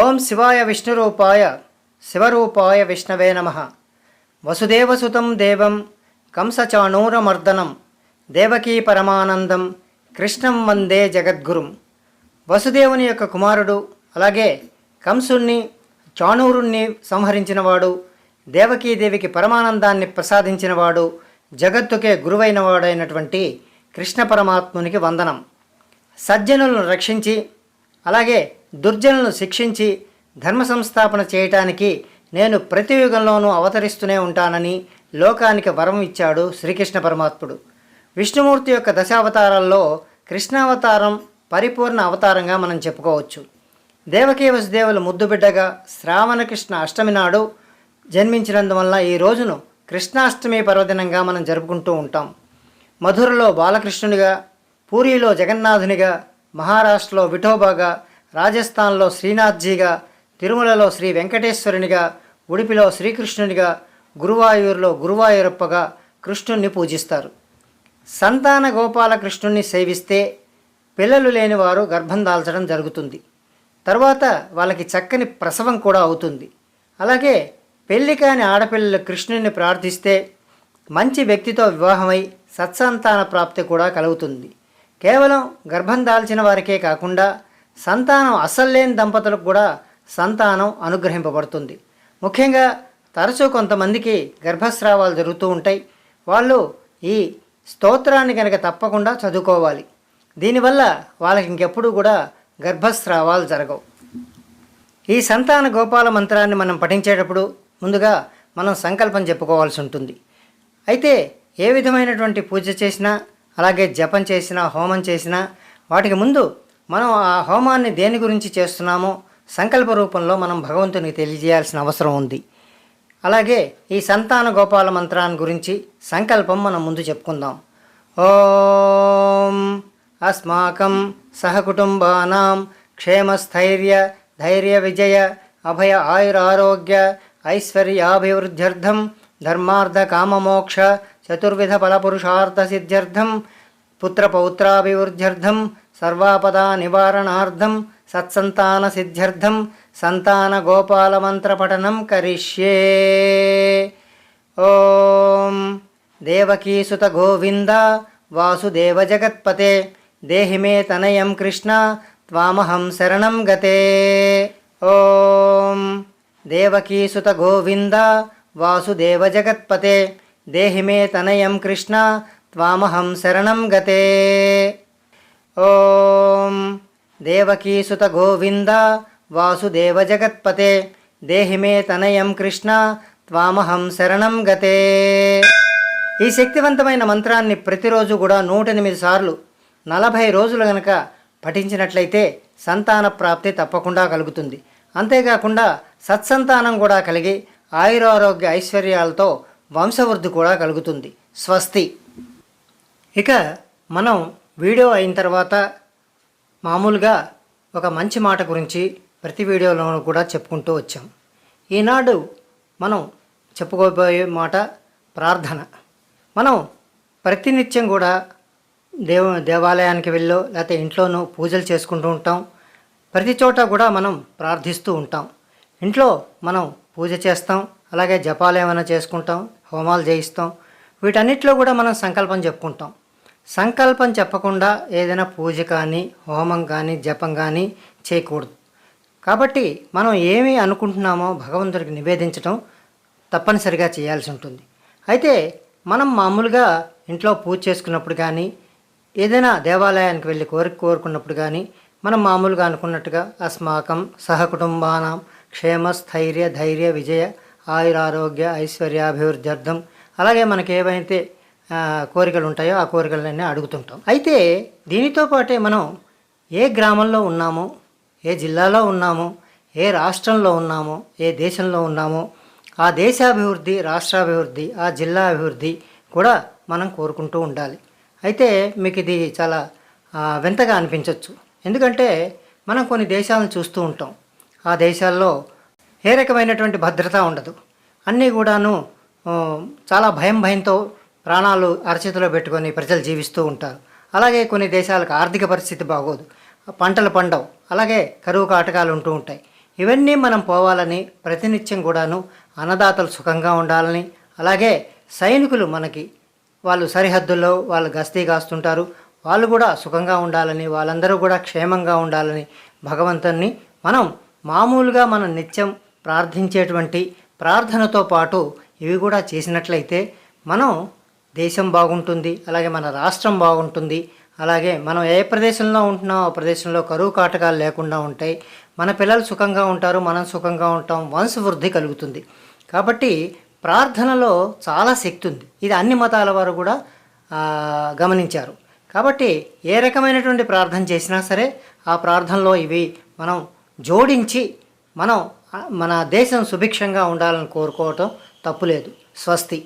ఓం శివాయ విష్ణురూపాయ శివరూపాయ విష్ణవే నమ. వసుదేవసుతం దేవం కంసచాణూరమర్దనం దేవకీ పరమానందం కృష్ణం వందే జగద్గురుం. వసుదేవుని యొక్క కుమారుడు అలాగే కంసుణ్ణి చాణూరుణ్ణి సంహరించినవాడు దేవకీదేవికి పరమానందాన్ని ప్రసాదించినవాడు జగత్తుకే గురువైన వాడైనటువంటి కృష్ణ పరమాత్మునికి వందనం. సజ్జనులను రక్షించి అలాగే దుర్జనులను శిక్షించి ధర్మ సంస్థాపన చేయటానికి నేను ప్రతి యుగంలోనూ అవతరిస్తూనే ఉంటానని లోకానికి వరం ఇచ్చాడు శ్రీకృష్ణ పరమాత్ముడు. విష్ణుమూర్తి యొక్క దశావతారాల్లో కృష్ణావతారం పరిపూర్ణ అవతారంగా మనం చెప్పుకోవచ్చు. దేవకీ వసుదేవులు ముద్దుబిడ్డగా శ్రావణకృష్ణ అష్టమి నాడు జన్మించినందువల్ల ఈ రోజును కృష్ణాష్టమి పర్వదినంగా మనం జరుపుకుంటూ ఉంటాం. మధురలో బాలకృష్ణునిగా పూరిలో జగన్నాథునిగా మహారాష్ట్రలో విఠోబాగా రాజస్థాన్లో శ్రీనాథ్జీగా తిరుమలలో శ్రీ వెంకటేశ్వరునిగా ఉడిపిలో శ్రీకృష్ణునిగా గురువాయూరులో గురువాయూరప్పగా కృష్ణుణ్ణి పూజిస్తారు. సంతాన గోపాలకృష్ణుణ్ణి సేవిస్తే పిల్లలు లేని వారు గర్భం దాల్చడం జరుగుతుంది. తర్వాత వాళ్ళకి చక్కని ప్రసవం కూడా అవుతుంది. అలాగే పెళ్ళి కాని ఆడపిల్లలు కృష్ణుని ప్రార్థిస్తే మంచి వ్యక్తితో వివాహమై సత్సంతాన ప్రాప్తి కూడా కలుగుతుంది. కేవలం గర్భం దాల్చిన వారికే కాకుండా సంతానం అసల్లేని దంపతులకు కూడా సంతానం అనుగ్రహింపబడుతుంది. ముఖ్యంగా తరచూ కొంతమందికి గర్భస్రావాలు జరుగుతూ ఉంటాయి. వాళ్ళు ఈ స్తోత్రాన్ని కనుక తప్పకుండా చదువుకోవాలి. దీనివల్ల వాళ్ళకి ఇంకెప్పుడు కూడా గర్భస్రావాలు జరగవు. ఈ సంతాన గోపాల మంత్రాన్ని మనం పఠించేటప్పుడు ముందుగా మనం సంకల్పం చెప్పుకోవాల్సి ఉంటుంది. అయితే ఏ విధమైనటువంటి పూజ చేసినా అలాగే జపం చేసినా హోమం చేసినా వాటికి ముందు మనం ఆ హోమాన్ని దేని గురించి చేస్తున్నామో సంకల్ప రూపంలో మనం భగవంతునికి తెలియజేయాల్సిన అవసరం ఉంది. అలాగే ఈ సంతాన గోపాల మంత్రాన్ని గురించి సంకల్పం మనం ముందు చెప్పుకుందాం. ఓం అస్మాకం సహకుటుంబానాం క్షేమస్థైర్య ధైర్య విజయ అభయ ఆయురారోగ్య ఐశ్వర్యాభివృద్ధ్యర్థం ధర్మార్థ కామమోక్ష చతుర్విధ ఫలపురుషార్థ సిద్ధ్యర్థం పుత్రపౌత్రాభివృద్ధ్యర్థం సర్వాపదా నివారణార్థం సత్సంతాన సిద్ధ్యర్థం సంతాన గోపాల మంత్ర పఠనం కరిష్యే. ఓం దేవకీసుత గోవింద వాసుదేవ జగత్పతే దేహి మే తనయం కృష్ణ త్వామహం శరణం గతే. ఓం దేవకీసుత గోవింద వాసుదేవ జగత్పతే దేహి మే తనయం కృష్ణ త్వామహం శరణం గతే ఓం దేవకీసుత గోవింద వాసుదేవ జగత్పతే దేహి మే తనయం కృష్ణ త్వామహం శరణం గతే ఈ శక్తివంతమైన మంత్రాన్ని ప్రతిరోజు కూడా నూట ఎనిమిది సార్లు నలభై రోజులు గనక పఠించినట్లయితే సంతాన ప్రాప్తి తప్పకుండా కలుగుతుంది. అంతేకాకుండా సత్సంతానం కూడా కలిగి ఆయురారోగ్య ఐశ్వర్యాలతో వంశవృద్ధి కూడా కలుగుతుంది. స్వస్తి! ఇక మనం వీడియో అయిన తర్వాత మామూలుగా ఒక మంచి మాట గురించి ప్రతి వీడియోలోనూ కూడా చెప్పుకుంటూ వచ్చాం. ఈనాడు మనం చెప్పుకోబోయే మాట ప్రార్థన. మనం ప్రతినిత్యం కూడా దేవ దేవాలయానికి వెళ్ళో లేకపోతే ఇంట్లోనూ పూజలు చేసుకుంటూ ఉంటాం. ప్రతి చోట కూడా మనం ప్రార్థిస్తూ ఉంటాం. ఇంట్లో మనం పూజ చేస్తాం అలాగే జపాలు ఏమైనా చేసుకుంటాం హోమాలు చేయిస్తాం. వీటన్నిటిలో కూడా మనం సంకల్పం చెప్పుకుంటాం. సంకల్పం చెప్పకుండా ఏదైనా పూజ కానీ హోమం కానీ జపం కానీ చేయకూడదు. కాబట్టి మనం ఏమి అనుకుంటున్నామో భగవంతుడికి నివేదించడం తప్పనిసరిగా చేయాల్సి ఉంటుంది. అయితే మనం మామూలుగా ఇంట్లో పూజ చేసుకున్నప్పుడు కానీ ఏదైనా దేవాలయానికి వెళ్ళి కోరిక కోరుకున్నప్పుడు కానీ మనం మామూలుగా అనుకున్నట్టుగా అస్మాకం సహకుటుంబానం క్షేమ స్థైర్య ధైర్య విజయ ఆయురారోగ్య ఐశ్వర్యాభివృద్ధ్యర్థం అలాగే మనకి ఏవైతే కోరికలు ఉంటాయో ఆ కోరికలన్నీ అడుగుతుంటాం. అయితే దీనితో పాటే మనం ఏ గ్రామంలో ఉన్నామో ఏ జిల్లాలో ఉన్నామో ఏ రాష్ట్రంలో ఉన్నామో ఏ దేశంలో ఉన్నామో ఆ దేశాభివృద్ధి రాష్ట్రాభివృద్ధి ఆ జిల్లా అభివృద్ధి కూడా మనం కోరుకుంటూ ఉండాలి. అయితే మీకు ఇది చాలా వింతగా అనిపించవచ్చు ఎందుకంటే మనం కొన్ని దేశాలను చూస్తూ ఉంటాం. ఆ దేశాల్లో ఏ రకమైనటువంటి భద్రత ఉండదు. అన్నీ కూడాను చాలా భయం భయంతో ప్రాణాలు అరచేతిలో పెట్టుకొని ప్రజలు జీవిస్తూ ఉంటారు. అలాగే కొన్ని దేశాలకు ఆర్థిక పరిస్థితి బాగోదు. పంటలు పండవు. అలాగే కరువు కాటకాలు ఉంటూ ఉంటాయి. ఇవన్నీ మనం పోవాలని ప్రతినిత్యం కూడాను అన్నదాతలు సుఖంగా ఉండాలని అలాగే సైనికులు మనకి వాళ్ళు సరిహద్దుల్లో వాళ్ళు గస్తీ కాస్తుంటారు. వాళ్ళు కూడా సుఖంగా ఉండాలని వాళ్ళందరూ కూడా క్షేమంగా ఉండాలని భగవంతుని మనం మామూలుగా మనం నిత్యం ప్రార్థించేటువంటి ప్రార్థనతో పాటు ఇవి కూడా చేసినట్లయితే మనం దేశం బాగుంటుంది అలాగే మన రాష్ట్రం బాగుంటుంది అలాగే మనం ఏ ప్రదేశంలో ఉంటున్నామో ఆ ప్రదేశంలో కరువు కాటకాలు లేకుండా ఉంటాయి. మన పిల్లలు సుఖంగా ఉంటారు మనం సుఖంగా ఉంటాం వంశవృద్ధి కలుగుతుంది. కాబట్టి ప్రార్థనలో చాలా శక్తి ఉంది. ఇది అన్ని మతాల వారు కూడా గమనించారు. కాబట్టి ఏ రకమైనటువంటి ప్రార్థన చేసినా సరే ఆ ప్రార్థనలో ఇవి మనం జోడించి మనం మన దేశం సుభిక్షంగా ఉండాలని కోరుకోవటం తప్పులేదు. స్వస్తి.